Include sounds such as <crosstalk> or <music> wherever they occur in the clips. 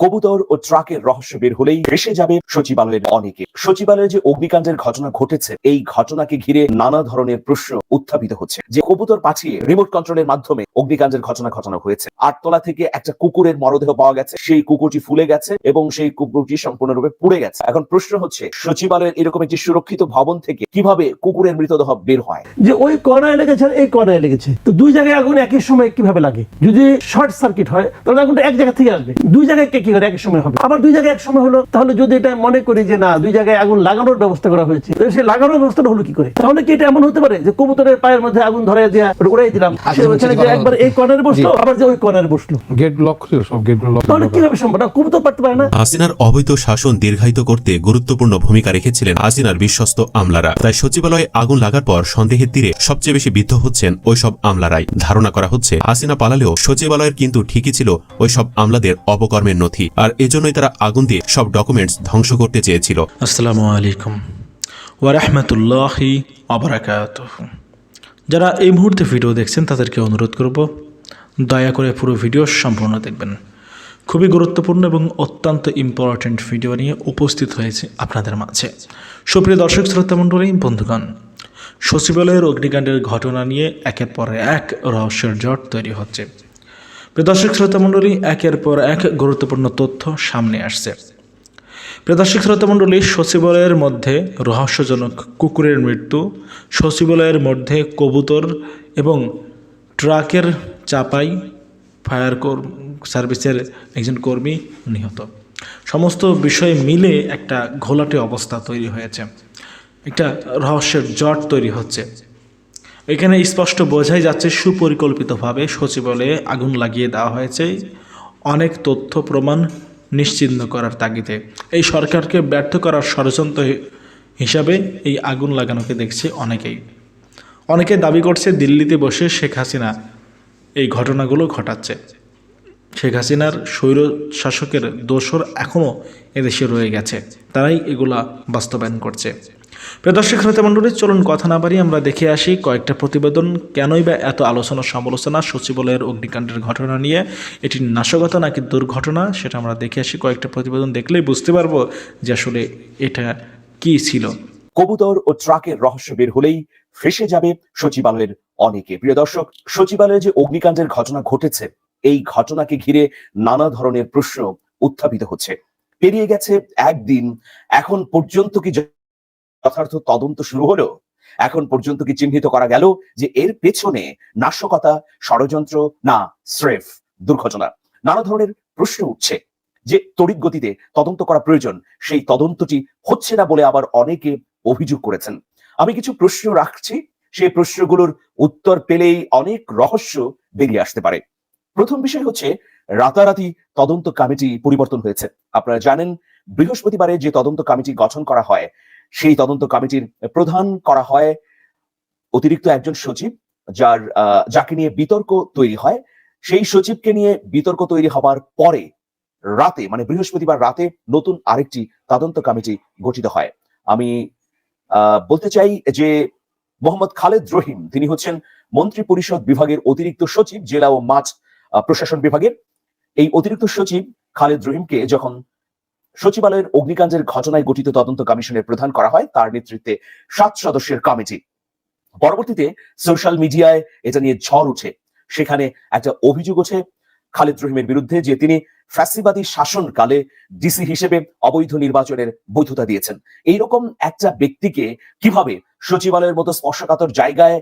কবুতর ও ট্রাকের রহস্য বের হলেই ভেসে যাবে সচিবালয়ের অনেকে। সচিবালয়ে যে অগ্নিকাণ্ডের ঘটনা ঘটেছে, এই ঘটনাকে ঘিরে নানা ধরনের প্রশ্ন উত্থাপিত হচ্ছে। যে কবুতর পাঠিয়ে রিমোট কন্ট্রোলের মাধ্যমে অগ্নিকাণ্ডের ঘটনা ঘটানো হয়েছে, আটতলা থেকে একটা কুকুরের মরদেহ পাওয়া গেছে। সেই কুকুরটি ফুলে গেছে এবং সেই কুকুরটি সম্পূর্ণরূপে পুড়ে গেছে। এখন প্রশ্ন হচ্ছে, সচিবালয়ের এরকম একটি সুরক্ষিত ভবন থেকে কীভাবে কুকুরের মৃতদেহ বের হয়? যে ওই কর্নারে লেগেছে এই কর্নারে লেগেছে। তো দুই জায়গায় আগুন একই সময় কীভাবে লাগে? যদি শর্ট সার্কিট হয়, তাহলে আগুনটা এক জায়গা থেকে আসবে। দুই জায়গায় কে কি করে একই সময় হবে? আবার দুই জায়গায় এক সময় হলো তাহলে যদি এটা মনে করি যে না দুই জায়গায় আগুন লাগানোর ব্যবস্থা করা হয়েছে তাহলে সেই লাগানোর ব্যবস্থাটা হলো কি করে? তাহলে কি এটা এমন হতে পারে যে কবুতরের পায়ের মধ্যে আগুন ধরাই দিয়া উড়াই দিলাম সে একবার এই কর্নারে বসল আবার যে ওই কর্নারে বসল। গেট লক ছিল সব গেট লক তাহলে কীভাবে সম্ভব? না কবুতর পারতে পারে না। হাসিনার অবৈধ শাসন দীর্ঘায়িত করতে গুরুত্বপূর্ণ ভূমিকা রেখেছিলেন হাসিনার বিশ্বস্ত আমলারা। তাই সচিবালয়ে আগুন লাগার পর সন্দেহের তীরে সবচেয়ে বেশি বিদ্ধ হচ্ছেন ওইসব আমলারাই। ধারণা করা হচ্ছে হাসিনা পালালেও সচিবালয়ের কিন্তু ঠিকই ছিল ওইসব আমলাদের অপকর্মের নথি। আর এজন্যই তারা আগুন দিয়ে সব ডকুমেন্টস ধ্বংস করতে চেয়েছিল। আসসালামু আলাইকুম। ওয়ারহমতুল্লাহি অবরাকাত যারা এই মুহূর্তে ভিডিও দেখছেন, তাদেরকে অনুরোধ করব, দয়া করে পুরো ভিডিও সম্পূর্ণ দেখবেন। খুবই গুরুত্বপূর্ণ এবং অত্যন্ত ইম্পর্ট্যান্ট ভিডিও নিয়ে উপস্থিত হয়েছে আপনাদের মাঝে। সুপ্রিয় দর্শক, শ্রোতা মণ্ডলী, বন্ধুগণ, সচিবালয়ের অগ্নিকাণ্ডের ঘটনা নিয়ে একের পর এক রহস্যের জট তৈরি হচ্ছে। প্রিয় দর্শক শ্রোতা মণ্ডলী একের পর এক গুরুত্বপূর্ণ তথ্য সামনে আসছে। প্রদর্শক শ্রোতামণ্ডলী, সচিবালয়ের মধ্যে রহস্যজনক কুকুরের মৃত্যু, সচিবালয়ের মধ্যে কবুতর এবং ট্রাকের চাপাই, ফায়ার সার্ভিসের একজন কর্মী নিহত। সমস্ত বিষয় মিলে একটা ঘোলাটে অবস্থা তৈরি হয়েছে। একটা রহস্যের জট তৈরি হচ্ছে। এখানে স্পষ্ট বোঝাই যাচ্ছে সুপরিকল্পিতভাবে সচিবালয়ে আগুন লাগিয়ে দেওয়া হয়েছে। অনেক তথ্য প্রমাণ নিশ্চিহ্ন করার তাগিদে। এই সরকারকে ব্যর্থ করার ষড়যন্ত্র হিসাবে এই আগুন লাগানোকে দেখছে অনেকেই। অনেকে দাবি করছে দিল্লিতে বসে শেখ হাসিনা এই ঘটনাগুলো ঘটাচ্ছে। শেখ হাসিনার স্বৈর শাসকের দোসর এখনও এদেশে রয়ে গেছে। তারাই এগুলা বাস্তবায়ন করছে। প্রদর্শক শ্রোতা মণ্ডলী, চলুন কথা না বাড়ি আমরা দেখে আসি কয়েকটা প্রতিবেদন। কেনই বা এত আলোচনা সমালোচনা, সচিবালয়ের অগ্নিকাণ্ডের ঘটনা নিয়ে? এটি নাশকতা নাকি দুর্ঘটনা? সেটা আমরা দেখে আসি। কয়েকটা প্রতিবেদন দেখলেই বুঝতে পারব যে আসলে এটা কি ছিল। কবুতর ও ট্রাকের রহস্য বের হলেই ফেসে যাবে সচিবালয়ের অনেকে। প্রিয় দর্শক, সচিবালয়ে যে অগ্নিকাণ্ডের ঘটনা ঘটেছে, এই ঘটনাকে ঘিরে নানা ধরনের প্রশ্ন উত্থাপিত হচ্ছে। পেরিয়ে গেছে একদিন, এখন পর্যন্ত কি যথার্থ তদন্ত শুরু হলো। এখন পর্যন্ত কি চিহ্নিত করা গেল যে এর পেছনে নাশকতা, ষড়যন্ত্র না স্রেফ দুর্ঘটনা? নানা ধরনের প্রশ্ন উঠছে যে তড়িৎ গতিতে তদন্ত করা প্রয়োজন, সেই তদন্তটি হচ্ছে না বলে আবার অনেকে অভিযোগ করেছেন। আমি কিছু প্রশ্ন রাখছি, সেই প্রশ্নগুলোর উত্তর পেলেই অনেক রহস্য বেরিয়ে আসতে পারে। প্রথম বিষয় হচ্ছে, রাতারাতি তদন্ত কমিটি পরিবর্তন হয়েছে। আপনারা জানেন, বৃহস্পতিবারে যে তদন্ত কমিটি গঠন করা হয় সেই তদন্ত কমিটির প্রধান করা হয় অতিরিক্ত একজন সচিব যার যাকে নিয়ে বিতর্ক তৈরি হয়। সেই সচিবকে নিয়ে বিতর্ক তৈরি হবার পরে রাতে মানে বৃহস্পতিবার রাতে নতুন আরেকটি তদন্ত কমিটি গঠিত হয়। আমি বলতে চাই যে মোহাম্মদ খালেদ রহিম তিনি হচ্ছেন মন্ত্রী পরিষদ বিভাগের অতিরিক্ত সচিব জেলা ও আহ, প্রশাসন বিভাগের। এই অতিরিক্ত সচিব খালেদ রহিমকে যখন সচিবালয়ের অগ্নিকাণ্ডের ঘটনায় গঠিত তদন্ত কমিশনের প্রধান করা হয়, তার নেতৃত্বে সাত সদস্যের কমিটি। পরবর্তীতে সোশ্যাল মিডিয়ায় এটা নিয়ে ঝড় উঠে। সেখানে একটা অভিযোগ ওঠে খালেদ রহিমের বিরুদ্ধে যে তিনি ফ্যাসিবাদী শাসনকালে ডিসি হিসেবে অবৈধ নির্বাচনের বৈধতা দিয়েছেন। এইরকম একটা ব্যক্তিকে কীভাবে সচিবালয়ের মতো স্পর্শকাতর জায়গায়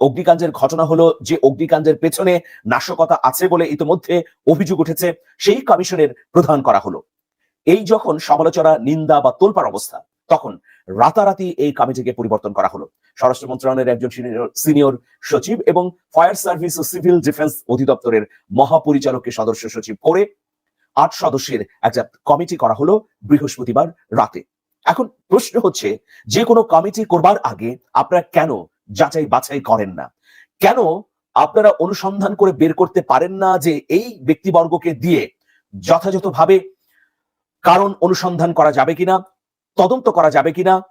অগ্নিকাণ্ডের ঘটনা হলো, যে অগ্নিকাণ্ডের পেছনে নাশকতা আছে বলে ইতিমধ্যে অভিযোগ উঠেছে, সেই কমিশনের প্রধান করা হলো। এই যখন সমালোচনা, নিন্দা বা তোলপার অবস্থা, তখন রাতারাতি এই কমিটিকে পরিবর্তন করা হলো। স্বরাষ্ট্র মন্ত্রণালয়ের একজন সিনিয়র সচিব এবং ফায়ার সার্ভিস ও সিভিল ডিফেন্স অধিদপ্তরের মহাপরিচালককে সদস্য সচিব করে আট সদস্যের একটা কমিটি করা হলো বৃহস্পতিবার রাতে। এখন প্রশ্ন হচ্ছে, যে কোনো কমিটি করবার আগে আপনারা কেন যাচাই বাছাই করেন না? কেন আপনারা অনুসন্ধান করে বের করতে পারেন না যে এই ব্যক্তিবর্গকে দিয়ে যথাযথভাবে কারণ অনুসন্ধান করা যাবে কিনা, তদন্ত করা যাবে কিনা,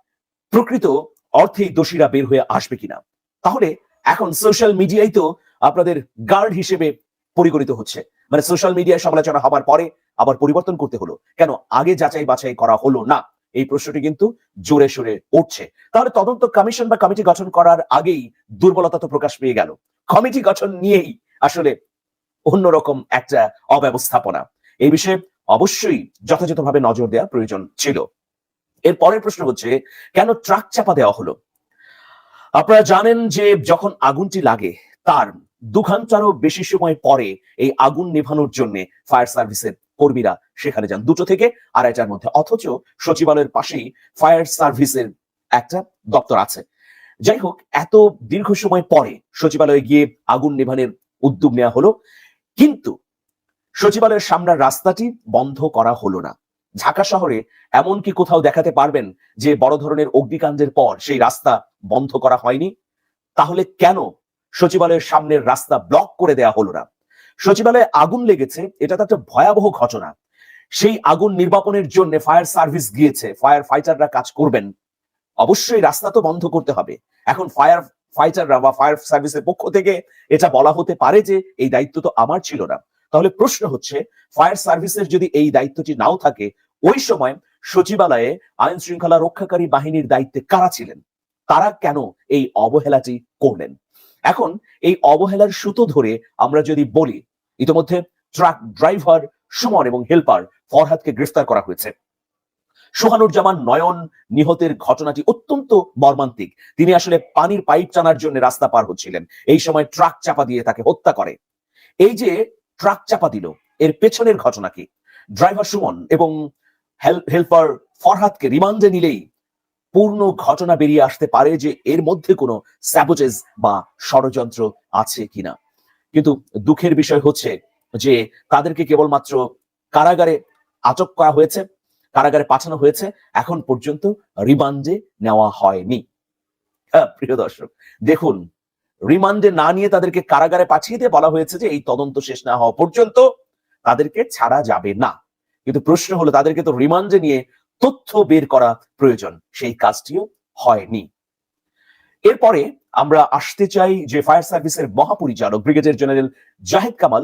প্রকৃত অর্থেই দোষীরা বের হয়ে আসবে কিনা। তাহলে এখন সোশ্যাল মিডিয়ায় তো আপনাদের গার্ড হিসেবে পরিগণিত হচ্ছে। মানে সোশ্যাল মিডিয়ায় সমালোচনা হবার পরে আবার পরিবর্তন করতে হলো। কেন? আগে যাচাই বাছাই করা হলো না। এই প্রশ্নটি কিন্তু জোরে সোরে উঠছে। তাহলে তদন্ত কমিশন বা কমিটি গঠন করার আগেই দুর্বলতা তো প্রকাশ পেয়ে গেল। কমিটি গঠন নিয়েই আসলে অন্যরকম একটা অব্যবস্থাপনা। এই বিষয়ে অবশ্যই যথাযথভাবে নজর দেওয়া প্রয়োজন ছিল। এর পরের প্রশ্ন হচ্ছে, কেন ট্রাক চাপা দেওয়া হলো? আপনারা জানেন যে যখন আগুনটি লাগে, তার দু ঘন্টারও বেশি সময় পরে এই আগুন নেভানোর জন্য ফায়ার সার্ভিসের কর্মীরা সেখানে যান। দুটো থেকে আড়াইটার মধ্যে। অথচ সচিবালয়ের পাশেই ফায়ার সার্ভিসের একটা দপ্তর আছে। যাই হোক, এত দীর্ঘ সময় পরে সচিবালয়ে গিয়ে আগুন নেভানোর উদ্যোগ নেওয়া হলো। কিন্তু সচিবালয়ের সামনের রাস্তাটি বন্ধ করা হলো না। ঢাকা শহরে এমন কি কোথাও দেখাতে পারবেন যে বড় ধরনের অগ্নিকাণ্ডের পর সেই রাস্তা বন্ধ করা হয়নি? তাহলে কেন সচিবালয়ের সামনের রাস্তা ব্লক করে দেয়া হলো না? সচিবালয়ে আগুন লেগেছে, এটা তো একটা ভয়াবহ ঘটনা। সেই আগুন নির্বাপনের জন্য ফায়ার সার্ভিস গিয়েছে, ফায়ার ফাইটাররা কাজ করবেন। অবশ্যই রাস্তা তো বন্ধ করতে হবে। এখন ফায়ার ফাইটাররা বা ফায়ার সার্ভিসের পক্ষ থেকে এটা বলা হতে পারে যে এই দায়িত্ব তো আমার ছিল না। তাহলে প্রশ্ন হচ্ছে, ফায়ার সার্ভিসের যদি এই দায়িত্বটি নাও থাকে, ওই সময় সচিবালয়ে আইন শৃঙ্খলা রক্ষাকারী বাহিনীর দায়িত্বে কারা ছিলেন? তারা কেন এই অবহেলাটি করলেন? এখন এই অবহেলার সুতো ধরে আমরা যদি বলি, ইতিমধ্যে ট্রাক ড্রাইভার সুমন এবং হেল্পার ফরহাদকে গ্রেফতার করা হয়েছে। সোহানুজ্জামান নয়ন নিহতের ঘটনাটি অত্যন্ত মর্মান্তিক। তিনি আসলে পানির পাইপ টানার জন্য রাস্তা পার হচ্ছিলেন। এই সময় ট্রাক চাপা দিয়ে তাকে হত্যা করে। এই যে ট্রাক চাপা দিল। এর পেছনের ঘটনা কি ড্রাইভার সুমন এবং হেল্পার ফরহাদকে রিমান্ডে নিলেই পূর্ণ ঘটনা বেরিয়ে আসতে পারে যে এর মধ্যে কোনো স্যাবোটেজ বা ষড়যন্ত্র আছে কিনা। কিন্তু দুঃখের বিষয় হচ্ছে যে তাদেরকে কেবলমাত্র কারাগারে আটক করা হয়েছে কারাগারে পাঠানো হয়েছে এখন পর্যন্ত রিমান্ডে নেওয়া হয়নি। হ্যাঁ, প্রিয় দর্শক দেখুন রিমান্ডে না নিয়ে তাদেরকে কারাগারে পাঠিয়ে দিয়ে বলা হয়েছে যে এই তদন্ত শেষ না হওয়া পর্যন্ত তাদেরকে ছাড়া যাবে না। কিন্তু প্রশ্ন হলো, তাদেরকে তো রিমান্ডে নিয়ে তথ্য বের করা প্রয়োজন। সেই কাজটিও হয়নি। এরপরে আমরা আসতে চাই যে ফায়ার সার্ভিসের মহাপরিচালক, brigadier general Zahed Kamal,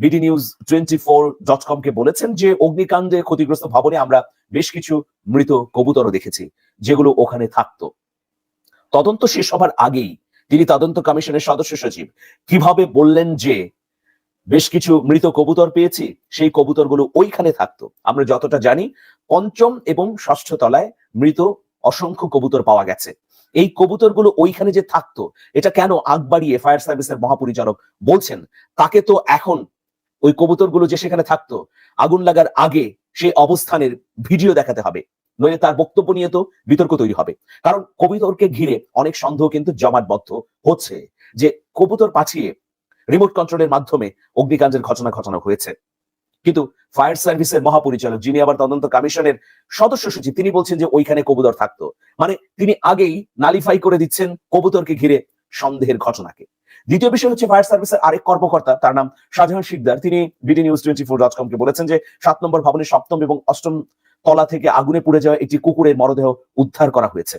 BD news twenty four dot com কে বলেছেন যে অগ্নিকাণ্ডে ক্ষতিগ্রস্ত ভবনে আমরা বেশ কিছু মৃত কবুতরও দেখেছি, যেগুলো ওখানে থাকতো। তদন্ত শেষ হবার আগেই তিনি তদন্ত কমিশনের সদস্য সচিব। কীভাবে বললেন যে, বেশ কিছু মৃত কবুতর পেয়েছি, সেই কবুতরগুলো ওইখানে থাকতো। আমরা যতটা জানি, পঞ্চম এবং ষষ্ঠ তলায় মৃত অসংখ্য কবুতর পাওয়া গেছে। এই কবুতরগুলো ওইখানে যে থাকতো, এটা কেন আগ বাড়িয়ে ফায়ার সার্ভিসের মহাপরিচালক বলছেন? তাকে তো এখন ওই কবুতরগুলো যে সেখানে থাকতো, আগুন লাগার আগে সেই অবস্থানের ভিডিও দেখাতে হবে। নইলে তার বক্তব্য নিয়ে তো বিতর্ক তৈরি হবে। কারণ কবুতরকে ঘিরে অনেক সন্দেহ কিন্তু জমাটবদ্ধ হচ্ছে যে কবুতর পাঠিয়ে রিমোট কন্ট্রোলের মাধ্যমে অগ্নিকাণ্ডের ঘটনা ঘটানো হয়েছে। কিন্তু ফায়ার সার্ভিসের মহাপরিচালক যিনি আবার তদন্ত কমিশনের সদস্য সচিব, তিনি বলছেন যে ওইখানে কবুতর থাকতো। মানে তিনি আগেই নালিফাই করে দিচ্ছেন কবুতরকে ঘিরে সন্দেহের ঘটনাকে। দ্বিতীয় বিষয় হচ্ছে ফায়ার সার্ভিসের আরেক কর্মকর্তা, তার নাম শাহজাহান শিকদার, তিনি BD news twenty four dot কমকে বলেছেন যে সাত নম্বর ভবনের সপ্তম এবং অষ্টম তলা থেকে আগুনে পুড়ে যাওয়া একটি কুকুরের মরদেহ উদ্ধার করা হয়েছে।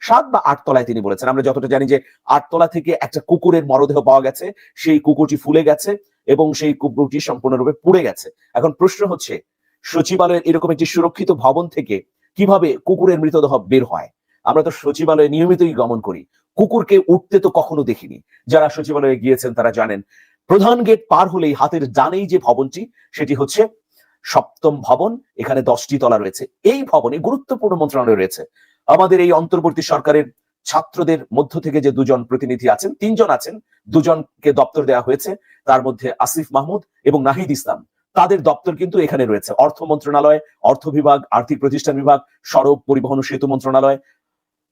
সাত বা আট তলায় তিনি বলেছেন। আমরা যতটা জানি যে আটতলা থেকে একটা কুকুরের মরদেহ পাওয়া গেছে। সেই কুকুরটি ফুলে গেছে এবং সেই কুকুরটি সম্পূর্ণরূপে পুড়ে গেছে। এখন প্রশ্ন হচ্ছে, সচিবালয়ের এরকম একটি সুরক্ষিত ভবন থেকে কীভাবে কুকুরের মৃতদেহ বের হয়? আমরা তো সচিবালয়ে নিয়মিতই গমন করি। কুকুরকে উঠতে তো কখনো দেখিনি। যারা সচিবালয়ে গিয়েছেন তারা জানেন, প্রধান গেট পার হলেই হাতের ডানেই যে ভবনটি, সেটি হচ্ছে সপ্তম ভবন, এখানে দশটি তলা রয়েছে। এই ভবনে গুরুত্বপূর্ণ মন্ত্রণালয় রয়েছে। আমাদের এই অন্তর্বর্তী সরকারের ছাত্রদের মধ্য থেকে যে দুজন প্রতিনিধি আছেন, তিনজন আছেন, দুজনকে দপ্তর দেওয়া হয়েছে, তার মধ্যে আসিফ মাহমুদ এবং নাহিদ ইসলাম। তাদের দপ্তর কিন্তু এখানে রয়েছে। অর্থ মন্ত্রণালয়, অর্থ বিভাগ, আর্থিক প্রতিষ্ঠান বিভাগ, সড়ক পরিবহন ও সেতু মন্ত্রণালয়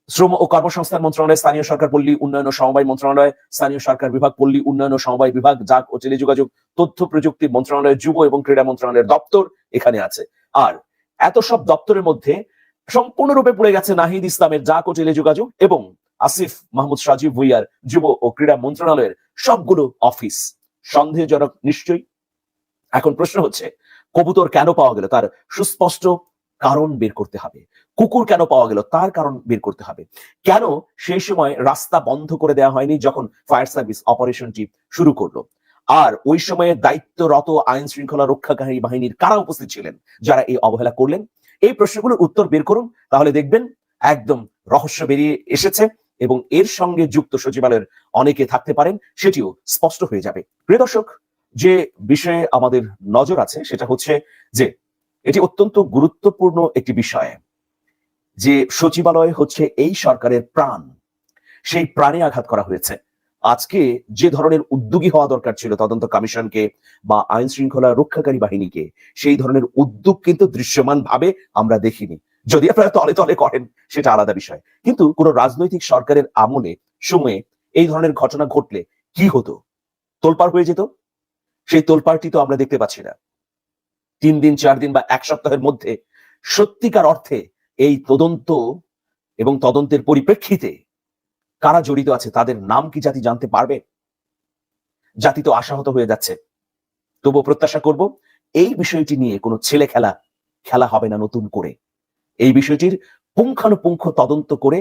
শ্রম ও কর্মসংস্থান মন্ত্রণালয়, স্থানীয় সরকার পল্লী উন্নয়ন ও সমবায় মন্ত্রণালয়, স্থানীয় সরকার বিভাগ পল্লী উন্নয়ন ও সমবায় বিভাগ ডাক ও টেলিযোগাযোগ, তথ্য প্রযুক্তি মন্ত্রণালয়, যুব এবং ক্রীড়া মন্ত্রণালয়ের দপ্তর এখানে আছে। আর এত সব দপ্তরের মধ্যে সম্পূর্ণরূপে পড়ে গেছে নাহিদ ইসলামের ডাক ও টেলিযোগাযোগ এবং আসিফ মাহমুদ সাজিব ভুইয়ার যুব ও ক্রীড়া মন্ত্রণালয়ের সবগুলো অফিস। সন্দেহজনক নিশ্চয়ই? এখন প্রশ্ন হচ্ছে, কবুতর কেন পাওয়া গেল? তার সুস্পষ্ট কারণ বের করতে হবে। কুকুর কেন পাওয়া গেল? তার কারণ বের করতে হবে। কেন সেই সময় রাস্তা বন্ধ করে দেওয়া হয়নি যখন ফায়ার সার্ভিস অপারেশনটি শুরু করল? আর ওই সময়ে দায়িত্বরত আইন শৃঙ্খলা রক্ষাকারী বাহিনীর কারা উপস্থিত ছিলেন? যারা এই অবহেলা করলেন? এই প্রশ্নগুলোর উত্তর বের করুন, তাহলে দেখবেন একদম রহস্য বেরিয়ে এসেছে এবং এর সঙ্গে যুক্ত সচিবালয়ের অনেকে থাকতে পারেন, সেটিও স্পষ্ট হয়ে যাবে। প্রিয় দর্শক, যে বিষয়ে আমাদের নজর আছে সেটা হচ্ছে যে এটি অত্যন্ত গুরুত্বপূর্ণ একটি বিষয় যে সচিবালয় হচ্ছে এই সরকারের প্রাণ। সেই প্রাণে আঘাত করা হয়েছে। আজকে যে ধরনের উদ্যোগী হওয়া দরকার ছিল তদন্ত কমিশনকে বা আইন শৃঙ্খলা রক্ষাকারী বাহিনীকে, সেই ধরনের উদ্যোগ কিন্তু দৃশ্যমান ভাবে আমরা দেখিনি। যদি আপনারা তলে তলে করেন, সেটা আলাদা বিষয়। কিন্তু কোন রাজনৈতিক সরকারের আমলে, সময়ে এই ধরনের ঘটনা ঘটলে কি হতো? তোলপাড় হয়ে যেত? সেই তোলপাড়টি তো আমরা দেখতে পাচ্ছি না। তিন দিন, চার দিন বা এক সপ্তাহের মধ্যে সত্যিকার অর্থে এই তদন্ত এবং তদন্তের পরিপ্রেক্ষিতে কারা জড়িত আছে, তাদের নাম কি জাতি জানতে পারবে? জাতি তো আশাহত হয়ে যাচ্ছে। তবুও প্রত্যাশা করব, এই বিষয়টি নিয়ে কোনো ছেলে খেলা খেলা হবে না নতুন করে। এই বিষয়টির পুঙ্খানুপুঙ্খ তদন্ত করে